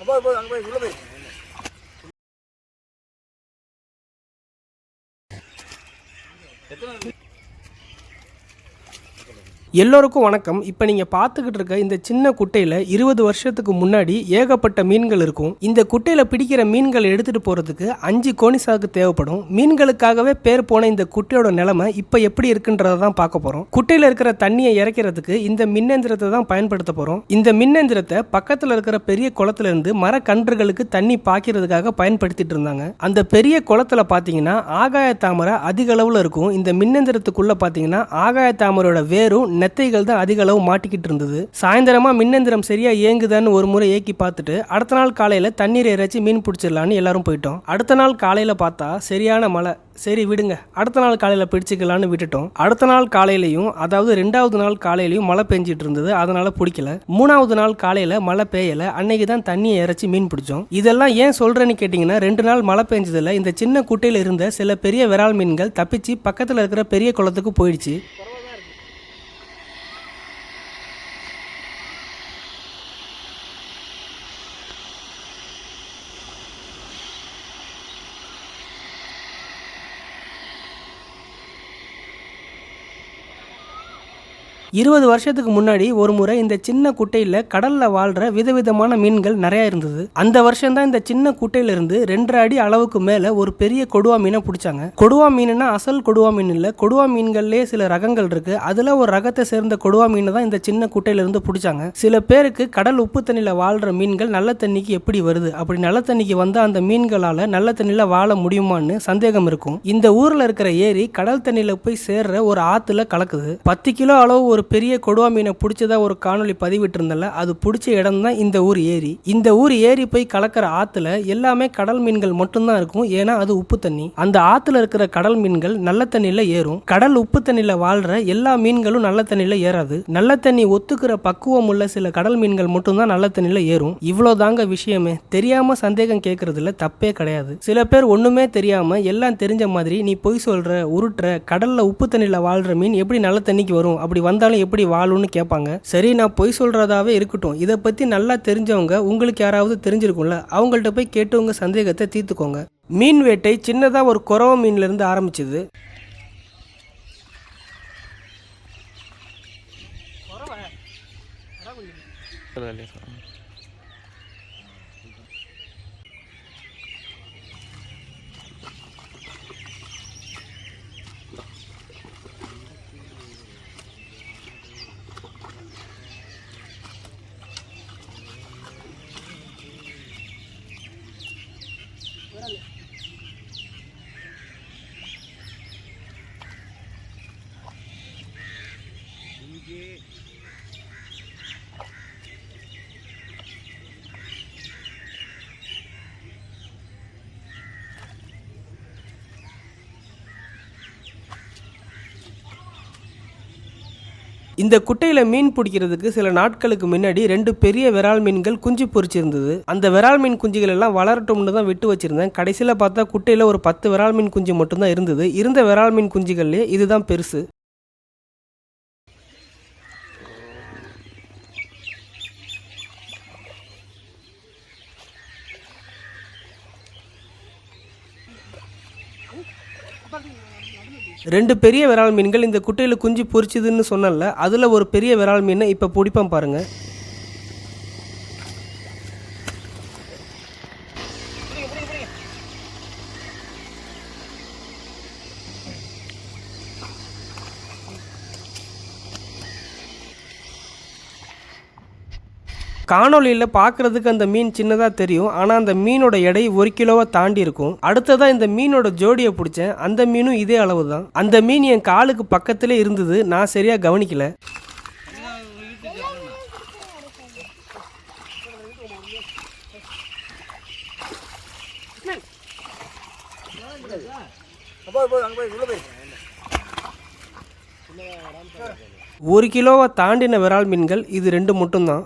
போய் போய் அங்கே போய் உள்ள போய். எத்தனை எல்லோருக்கும் வணக்கம். இப்போ நீங்கள் பார்த்துக்கிட்டு இருக்க இந்த சின்ன குட்டையில் இருபது வருஷத்துக்கு முன்னாடி ஏகப்பட்ட மீன்கள் இருக்கும். இந்த குட்டையில் பிடிக்கிற மீன்களை எடுத்துகிட்டு போகிறதுக்கு அஞ்சு கோணிசாக்கு தேவைப்படும். மீன்களுக்காகவே பேர் போன இந்த குட்டையோட நிலைமை இப்போ எப்படி இருக்குன்றதை தான் பார்க்க போகிறோம் குட்டையில் இருக்கிற தண்ணியை இறக்கிறதுக்கு இந்த மின்னெந்திரத்தை தான் பயன்படுத்த போகிறோம் இந்த மின்னெந்திரத்தை பக்கத்தில் இருக்கிற பெரிய குளத்துலேருந்து மரக்கன்றுகளுக்கு தண்ணி பாய்க்கிறதுக்காக பயன்படுத்திட்டு இருந்தாங்க. அந்த பெரிய குளத்துல பார்த்தீங்கன்னா ஆகாய தாமரை அதிக அளவில் இருக்கும். இந்த மின்னெந்திரத்துக்குள்ள பார்த்தீங்கன்னா ஆகாய தாமரையோட வேரும் நெத்தைகள் தான் அதிக அளவு மாட்டிக்கிட்டு இருந்தது. சாயந்தரமா மின்னந்திரம் சரியா இயங்குதான்னு ஒரு முறை ஏக்கி பார்த்துட்டு அடுத்த நாள் காலையில தண்ணீர் இறைச்சி மீன் பிடிச்சிடலான்னு எல்லாரும் போயிட்டோம். அடுத்த நாள் காலையில பார்த்தா சரியான மழை. சரி விடுங்க. அடுத்த நாள் காலையில் பிடிச்சிக்கலான்னு விட்டுட்டோம். அடுத்த நாள் காலையிலையும் அதாவது ரெண்டாவது நாள் காலையிலையும் மழை பெஞ்சிட்டு இருந்தது. அதனால பிடிக்கல. மூணாவது நாள் காலையில் மழை பெய்யல. அன்னைக்கு தான் தண்ணியை இறைச்சி மீன் பிடிச்சோம். இதெல்லாம் ஏன் சொல்றேன்னு கேட்டிங்கன்னா ரெண்டு நாள் மழை பெஞ்சதில் இந்த சின்ன குட்டையில் இருந்த சில பெரிய விரால் மீன்கள் தப்பிச்சு பக்கத்தில் இருக்கிற பெரிய குளத்துக்கு போயிடுச்சு. இருபது வருஷத்துக்கு முன்னாடி ஒரு முறை இந்த சின்ன குட்டையில் கடலில் வாழ்கிற விதவிதமான மீன்கள் நிறையா இருந்தது. அந்த வருஷம் தான் இந்த சின்ன குட்டையிலிருந்து ரெண்டரை அடி அளவுக்கு மேலே ஒரு பெரிய கொடுவா மீனை பிடிச்சாங்க. கொடுவா மீனுனா அசல் கொடுவா மீன் இல்லை. கொடுவா மீன்கள்லேயே சில ரகங்கள் இருக்கு. அதில் ஒரு ரகத்தை சேர்ந்த கொடுவா மீனை தான் இந்த சின்ன குட்டையிலிருந்து பிடிச்சாங்க. சில பேருக்கு கடல் உப்பு தண்ணியில் வாழ்கிற மீன்கள் நல்ல தண்ணிக்கு எப்படி வருது? அப்படி நல்ல தண்ணிக்கு வந்தா அந்த மீன்களால் நல்ல தண்ணியில் வாழ முடியுமான்னு சந்தேகம் இருக்கும். இந்த ஊரில் இருக்கிற ஏரி கடல் தண்ணியில் போய் சேர்ற ஒரு ஆற்றுல கலக்குது. பத்து கிலோ அளவு ஒரு பெரிய கொடுவா மீனை பிடிச்சதா ஒரு காணொளி பதிவிட்டிருந்தல அது பிடிச்ச இடம் தான் இந்த ஊர் ஏரி. இந்த ஊர் ஏரி போய் கலக்கிற ஆத்துல எல்லாமே கடல் மீன்கள் மட்டும்தான் இருக்கும். ஏன்னா அது உப்பு தண்ணி. அந்த ஆத்துல இருக்கிற கடல் மீன்கள் நல்ல தண்ணியில ஏறும். கடல் உப்பு தண்ணியில வாழ்ற எல்லா மீன்களும் நல்ல தண்ணியில ஏறாது. நல்ல தண்ணி ஒத்துக்கிற பக்குவம் உள்ள சில கடல் மீன்கள் மட்டும்தான் நல்ல தண்ணியில ஏறும். இவ்வளவுதாங்க விஷயமே. தெரியாம சந்தேகம் கேட்கறதுல தப்பே கிடையாது. சில பேர் ஒண்ணுமே தெரியாம எல்லாம் தெரிஞ்ச மாதிரி நீ பொய் சொல்ற உருட்டுற கடல்ல உப்பு தண்ணியில வாழ்ற மீன் எப்படி நல்ல தண்ணிக்கு வரும்? அப்படி வந்தாலும் எப்படி வாழும்னு கேட்பாங்க. சரி நான் பொய் சொல்றதாவே இருக்கட்டும். இதை பத்தி நல்லா தெரிஞ்சவங்க உங்களுக்கு யாராவது தெரிஞ்சிருக்கும்ல அவங்கள்ட்ட போய் கேட்டவங்க சந்தேகத்தை தீர்த்துக்கோங்க. மீன் வேட்டை சின்னதா ஒரு குறவ மீன்ல இருந்து ஆரம்பிச்சது இந்த குட்டையில மீன் பிடிக்கிறதுக்கு சில நாட்களுக்கு முன்னாடி ரெண்டு பெரிய விரால் மீன்கள் குஞ்சு பொறிச்சிருந்தது அந்த விரால் மீன் குஞ்சுகள் எல்லாம் வளரட்டும்னு தான் விட்டு வச்சிருந்தேன். கடைசியில் பார்த்தா குட்டையில ஒரு பத்து விரால் மீன் குஞ்சு மட்டும்தான் இருந்தது. இருந்த விரால் மீன் குஞ்சுகள்லேயே இதுதான் பெருசு. ரெண்டு பெரிய விரால் மீன்கள் இந்த குட்டையில் குஞ்சு பொரிச்சுதுன்னு சொன்னல அதில் ஒரு பெரிய விரால் மீனை இப்போ பிடிப்பான் பாருங்கள் காணொளியில் பார்க்குறதுக்கு அந்த மீன் சின்னதாக தெரியும். ஆனால் அந்த மீனோட எடை ஒரு கிலோவை தாண்டி இருக்கும். அடுத்ததாக இந்த மீனோட ஜோடியை பிடிச்சேன். அந்த மீனும் இதே அளவு தான் அந்த மீன் என் காலுக்கு பக்கத்திலே இருந்தது. நான் சரியாக கவனிக்கல. ஒரு கிலோவை தாண்டின விரால் மீன்கள் இது ரெண்டு மட்டும்தான்.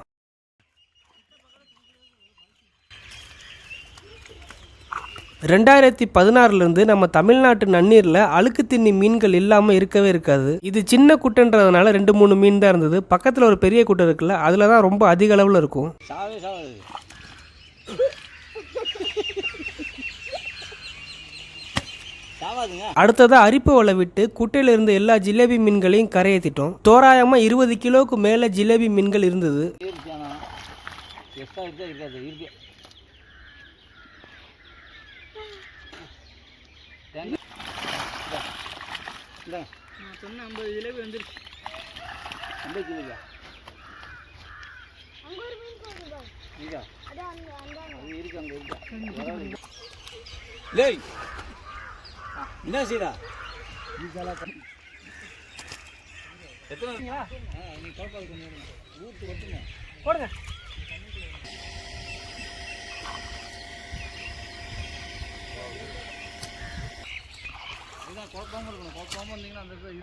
ரெண்டாயிரத்தி பதினாறுலேருந்து நம்ம தமிழ்நாட்டு நன்னீரில் அழுக்கு திண்ணி மீன்கள் இல்லாமல் இருக்கவே இருக்காது. இது சின்ன குட்டைன்றதுனால ரெண்டு மூணு மீன் தான் இருந்தது. பக்கத்தில் ஒரு பெரிய குட்டை இருக்குல்ல அதில் தான் ரொம்ப அதிக அளவில் இருக்கும். சாவே சாவாது சாவாதுங்க. அடுத்ததா அரிப்பு வலை விட்டு குட்டையில இருந்த எல்லா ஜிலேபி மீன்களையும் கரையேற்றிட்டோம் தோராயமா இருபது கிலோவுக்கு மேல ஜிலேபி மீன்கள் இருந்தது இருக்கானா எக்ஸ்ட்ரா இருக்கா இருக்காது இருக்கு தேங்காய் இந்தா. இந்தாங்க நான் சொன்ன ஐம்பது ஜிலேபி வந்துருச்சு. ஐம்பது லேய் என்ன செய்யறா எத்தனை நீ போடுங்க. இதுதான் குழப்பாம இருக்கணும் குழப்பாம இருந்தீங்கன்னா அந்த இடத்துல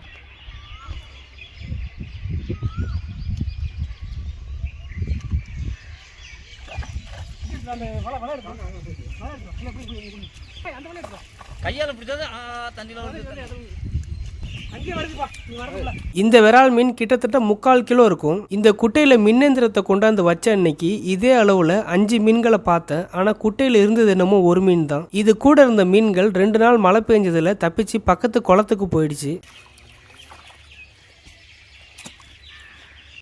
கையால பிடிச்சது தண்ணியில வந்து இந்த விரால் மீன் கிட்டத்தட்ட முக்கால் கிலோ இருக்கும். இந்த குட்டையில மின்னந்திரத்தை கொண்டாந்து வச்ச அன்னைக்கு இதே அளவுல அஞ்சு மீன்களை பார்த்தேன். ஆனா குட்டையில இருந்தது என்னமோ ஒரு மீன் தான். இது கூட இருந்த மீன்கள் ரெண்டு நாள் மழை பெஞ்சதுல தப்பிச்சு பக்கத்து குளத்துக்கு போயிடுச்சு.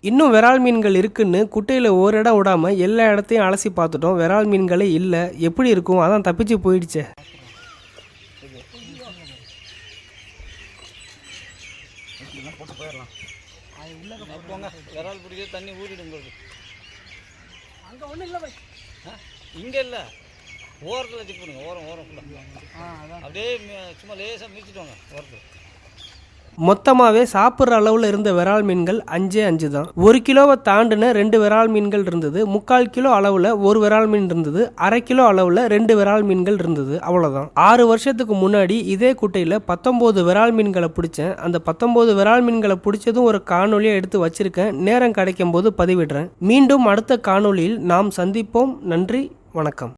இன்னும் விரால் மீன்கள் இருக்குன்னு குட்டையில் ஒரு இடம் விடாம எல்லா இடத்தையும் அலசி பார்த்துட்டோம். விரால் மீன்களே இல்லை. எப்படி இருக்கும்? அதான் தப்பிச்சு போயிடுச்சே. போங்க. விரால் பிடிக்கிறது தண்ணி ஊறிடும் உங்களுக்கு. அங்கே ஒன்றும் இல்லை ஆ, இங்க இல்ல. ஓரத்தில் வச்சு போடுங்க ஓரம் ஓரம். ஃபுல்லாக அப்படியே சும்மா லேசாக மிதிச்சிட்டு வாங்க. ஓரத்தில். மொத்தமாகவே சாப்பிட்ற அளவில் இருந்த விரால் மீன்கள் அஞ்சே அஞ்சு தான். ஒரு கிலோவை தாண்டின ரெண்டு விரால் மீன்கள் இருந்தது. முக்கால் கிலோ அளவில் ஒரு விரால் மீன் இருந்தது. அரை கிலோ அளவில் ரெண்டு விரால் மீன்கள் இருந்தது. அவ்வளோதான் ஆறு வருஷத்துக்கு முன்னாடி இதே குட்டையில் பத்தொம்போது விரால் மீன்களை பிடிச்சேன். அந்த பத்தொம்போது விரால் மீன்களை பிடிச்சதும் ஒரு காணொலியை எடுத்து வச்சிருக்கேன். நேரம் கிடைக்கும் போது பதிவிடுறேன். மீண்டும் அடுத்த காணொளியில் நாம் சந்திப்போம். நன்றி. வணக்கம்.